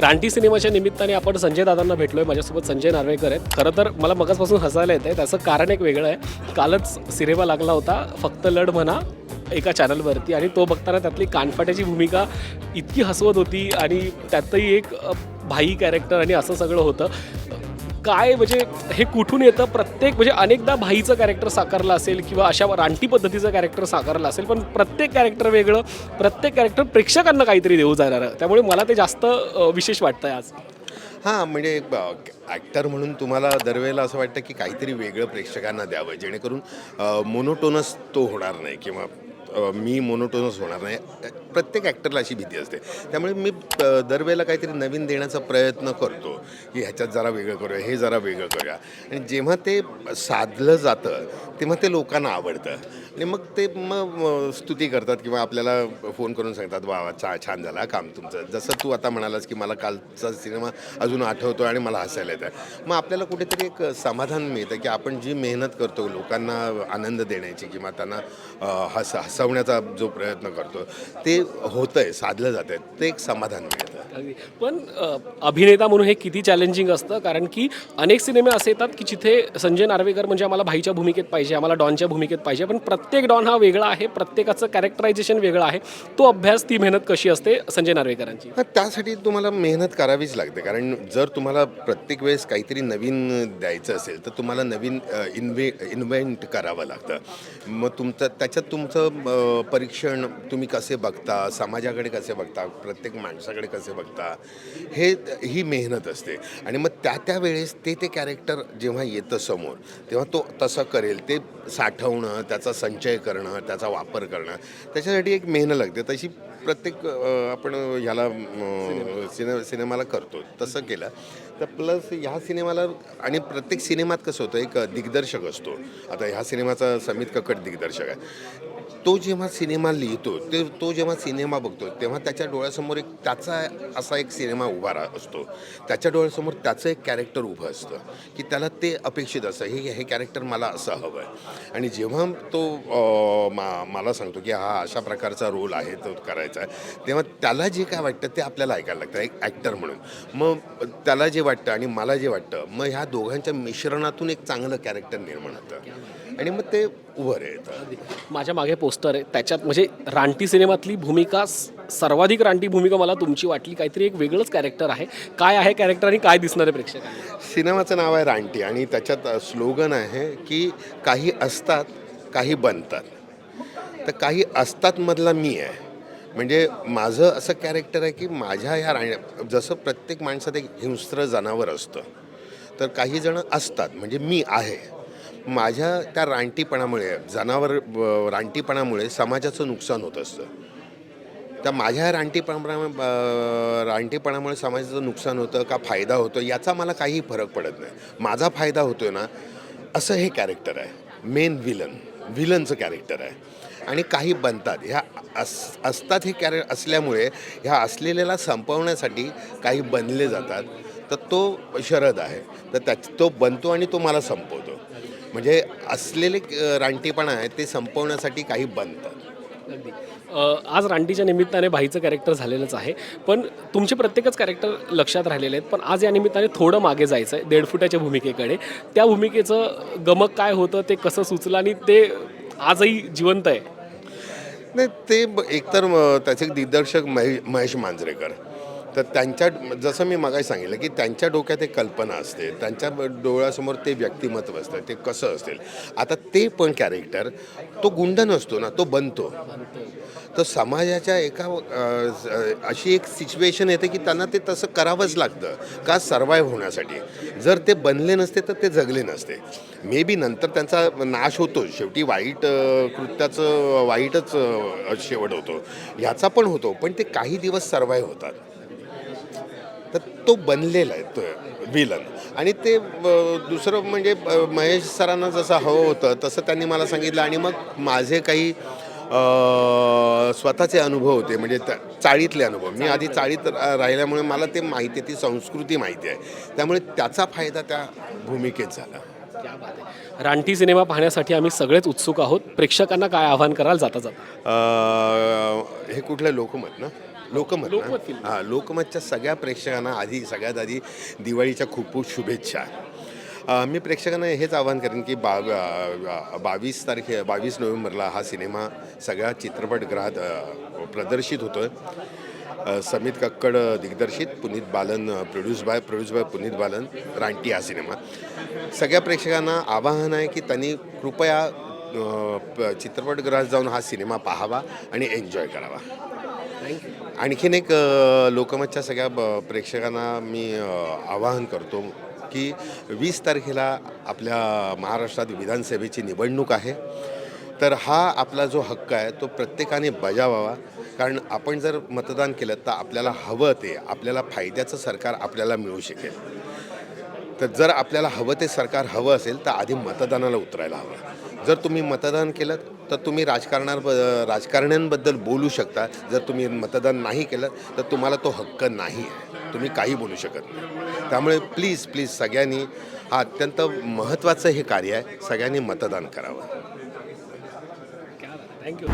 रानटी सिनेमाच्या निमित्ताने आपण संजय दादांना भेटलोय. माझ्यासोबत संजय नार्वेकर आहेत. खरं तर मला मगासपासून हसायला येत आहे त्याचं कारण एक वेगळं आहे. कालच सिनेमा लागला होता. फक्त लढ म्हणा एका चॅनलवरती. आणि तो बघताना त्यातली कानफाट्याची भूमिका इतकी हसवत होती. आणि त्यातही एक भाई कॅरेक्टर आणि असं सगळं होतं. काय म्हणजे हे कुठून येतं? प्रत्येक म्हणजे अनेकदा भाईचं कॅरेक्टर साकारलं असेल किंवा अशा रानटी पद्धतीचं कॅरेक्टर साकारलं असेल पण प्रत्येक कॅरेक्टर वेगळं प्रत्येक कॅरेक्टर प्रेक्षकांना काहीतरी देऊ जाणारं. त्यामुळे मला ते जास्त विशेष विशेष वाटतंय आज. हां म्हणजे ॲक्टर म्हणून तुम्हाला दरवेळेला असं वाटतं की काहीतरी वेगळं प्रेक्षकांना द्यावं जेणेकरून मोनोटोनस तो होणार नाही किंवा मी मोनोटोनस होणार नाही. प्रत्येक ॲक्टरला अशी भीती असते. त्यामुळे मी दरवेळेला काहीतरी नवीन देण्याचा प्रयत्न करतो की ह्याच्यात जरा वेगळं करूया हे जरा वेगळं करूया. आणि जेव्हा ते साधलं जातं तेव्हा ते लोकांना आवडतं. आणि मग ते मग स्तुती करतात किंवा आपल्याला फोन करून सांगतात वा वा छा छान झाला काम तुमचं. जसं तू आता म्हणालास की मला कालचा सिनेमा अजून आठवतो आणि मला हसायला येतं मग आपल्याला कुठेतरी एक समाधान मिळतं की आपण जी मेहनत करतो लोकांना आनंद देण्याची किंवा त्यांना हस हसवण्याचा जो प्रयत्न करतो ते होतं आहे साधलं जातं आहे ते एक समाधान मिळतं. अगदी. पण अभिनेता म्हणून हे किती चॅलेंजिंग असतं कारण की अनेक सिनेमे असे येतात की जिथे संजय नार्वेकर म्हणजे आम्हाला भाईच्या भूमिकेत पाहिजे आम्हाला डॉनच्या भूमिकेत पाहिजे पण प्रत्येक डॉन हा वेगळा आहे प्रत्येकाचं कॅरेक्टरायझेशन वेगळं आहे. तो अभ्यास ती मेहनत कशी असते संजय नार्वेकरांची? त्यासाठी तुम्हाला मेहनत करावीच लागते कारण जर तुम्हाला प्रत्येक वेळेस काहीतरी नवीन द्यायचं असेल तर तुम्हाला नवीन इन्व्हे इन्व्हेंट करावं लागतं. मग तुमचं त्याच्यात तुमचं परीक्षण तुम्ही कसे बघता समाजाकडे कसे बघता प्रत्येक माणसाकडे कसे बघता? हे ही मेहनत असते. आणि मग त्या त्या वेळेस ते ते कॅरेक्टर जेव्हा येतं समोर तेव्हा तो तसं करेल. ते साठवणं त्याचा संचय करणं त्याचा वापर करणं त्याच्यासाठी एक मेहनत लागते. तशी प्रत्येक आपण ह्याला सिने सिनेमाला करतो. तसं केलं. तर प्लस ह्या सिनेमाला आणि प्रत्येक सिनेमात कसं होतं एक दिग्दर्शक असतो. आता ह्या सिनेमाचा समित कक्कड दिग्दर्शक आहे. तो जेव्हा सिनेमा लिहितो ते तो जेव्हा सिनेमा बघतो तेव्हा त्याच्या डोळ्यासमोर एक त्याचा असा एक सिनेमा उभा रा असतो. त्याच्या डोळ्यासमोर त्याचं एक कॅरेक्टर उभं असतं की त्याला ते अपेक्षित असतं हे हे कॅरेक्टर मला असं हवं आहे आणि जेव्हा तो मा मला सांगतो की हा अशा प्रकारचा रोल आहे तो करायचा आहे तेव्हा त्याला जे काय वाटतं ते आपल्याला ऐकायला लागतं एक ॲक्टर म्हणून. मग त्याला जे वाटतं आणि मला जे वाटतं मग ह्या दोघांच्या मिश्रणातून एक चांगलं कॅरेक्टर निर्माण होतं. आणि मग ते उभं राहतं. माझ्या मागे पोस्टर आहे. त्याच्यात म्हणजे रानटी सिनेमातली भूमिका सर्वाधिक रानटी भूमिका मला तुमची वाटली. काहीतरी एक वेगळंच कॅरेक्टर आहे. काय आहे कॅरेक्टर आणि काय दिसणार आहे प्रेक्षकांना? सिनेमाचं नाव आहे रानटी आणि त्याच्यात स्लोगन आहे की काही असतात काही बनतात. तर काही असतात मधला मी आहे. म्हणजे माझं असं कॅरेक्टर आहे की माझ्या ह्या राण जसं प्रत्येक माणसात एक हिंस्त्र जनावर असतं तर काही जण असतात. म्हणजे मी आहे. माझ्या त्या रानटीपणामुळे जनावर रानटीपणामुळे समाजाचं नुकसान होत असतं. तर माझ्या रानटीपणा रानटीपणामुळे समाजाचं नुकसान होतं का फायदा होतो याचा मला काही फरक पडत नाही. माझा फायदा होतो ना असं हे कॅरेक्टर आहे. मेन विलन विलनचं कॅरेक्टर आहे. आणि काही बनतात. ह्या अस असतात हे कॅरे असल्यामुळे ह्या असलेल्याला संपवण्यासाठी काही बनले जातात. तर तो शरद आहे. तर त्या तो बनतो आणि तो मला संपवतो. म्हणजे असलेले रानटीपणा आहे ते संपवण्यासाठी काही बनतात अगदी. आज रानटीच्या निमित्ताने भाईचं कॅरेक्टर झालेलंच आहे. पण तुमचे प्रत्येकच कॅरेक्टर लक्षात राहिलेले आहेत. पण आज या निमित्ताने थोडं मागे जायचं आहे दीड फुटाच्या भूमिकेकडे. त्या भूमिकेचं गमक काय होतं ते कसं सुचलं आणि ते आजही जिवंत आहे? नाही ते एकतर त्याचे दिग्दर्शक महेश महेश मांजरेकर. तर त्यांच्या जसं मी मगाशी सांगितलं की त्यांच्या डोक्यात एक कल्पना असते. त्यांच्या डोळ्यासमोर ते व्यक्तिमत्व असतं. ते कसं असेल आता ते पण कॅरेक्टर तो गुंड नसतो ना तो बनतो. तर समाजाच्या एका अशी एक सिच्युएशन येते की त्यांना ते तसं करावंच लागतं का सर्वाईव्ह होण्यासाठी. जर ते बनले नसते तर ते जगले नसते. मे बी नंतर त्यांचा नाश होतो. शेवटी वाईट कृत्याचं वाईटच शेवट होतो. ह्याचा पण होतो. पण ते काही दिवस सर्वाईव्ह होतात. तर तो बनलेला आहे तो विलन आणि ते दुसरं म्हणजे महेश सरांना जसं हवं होतं तसं त्यांनी मला सांगितलं. आणि मग माझे काही स्वतःचे अनुभव होते म्हणजे त्या चाळीतले अनुभव. मी आधी चाळीत राहिल्यामुळे मला ते माहिती आहे ती संस्कृती माहिती आहे. त्यामुळे त्याचा फायदा त्या भूमिकेत झाला. क्या बात आहे. रानटी सिनेमा पाहण्यासाठी आम्ही सगळेच उत्सुक आहोत. प्रेक्षकांना काय आव्हान कराल जाता जाता? हे कुठलं लोकमत ना? लोकमत. हा. लोकमतच्या सगळ्या प्रेक्षकांना आधी सगळ्यात आधी दिवाळीच्या खूप खूप शुभेच्छा. मी प्रेक्षकांना हेच आवाहन करेन की बा बावीस तारखे बावीस नोव्हेंबरला हा सिनेमा सगळ्या चित्रपटगृहात प्रदर्शित होतो आहे समित कक्कड दिग्दर्शित Puneet Balan produce by produce by Puneet Balan Raanti हा सिनेमा. सगळ्या प्रेक्षकांना आवाहन आहे की त्यांनी कृपया चित्रपटगृहात जाऊन हा सिनेमा पाहावा आणि एन्जॉय करावा. थँक्यू आणखीन एक लोकमतच्या सगळ्या ब- प्रेक्षकांना मी आवाहन करतो की वीस तारखेला आपल्या महाराष्ट्रात विधानसभेची निवडणूक आहे. तर हा आपला जो हक्क आहे तो प्रत्येकाने बजावावा. कारण आपण जर मतदान केलं तर आपल्याला हवं ते आपल्याला फायद्याचं सरकार आपल्याला मिळू शकेल. तर जर आपल्याला हवं ते सरकार हवं असेल तर आधी मतदानाला उतरायला हवं. जर तुम्ही मतदान केलं तर तुम्ही राजकारणा राजकारण्यांबद्दल बोलू शकता. जर तुम्ही मतदान नाही केलं तर तुम्हाला तो हक्क नाही आहे. तुम्ही काही बोलू शकत नाही. त्यामुळे प्लीज प्लीज सगळ्यांनी हा अत्यंत महत्त्वाचं हे कार्य आहे. सगळ्यांनी मतदान करावं. थँक्यू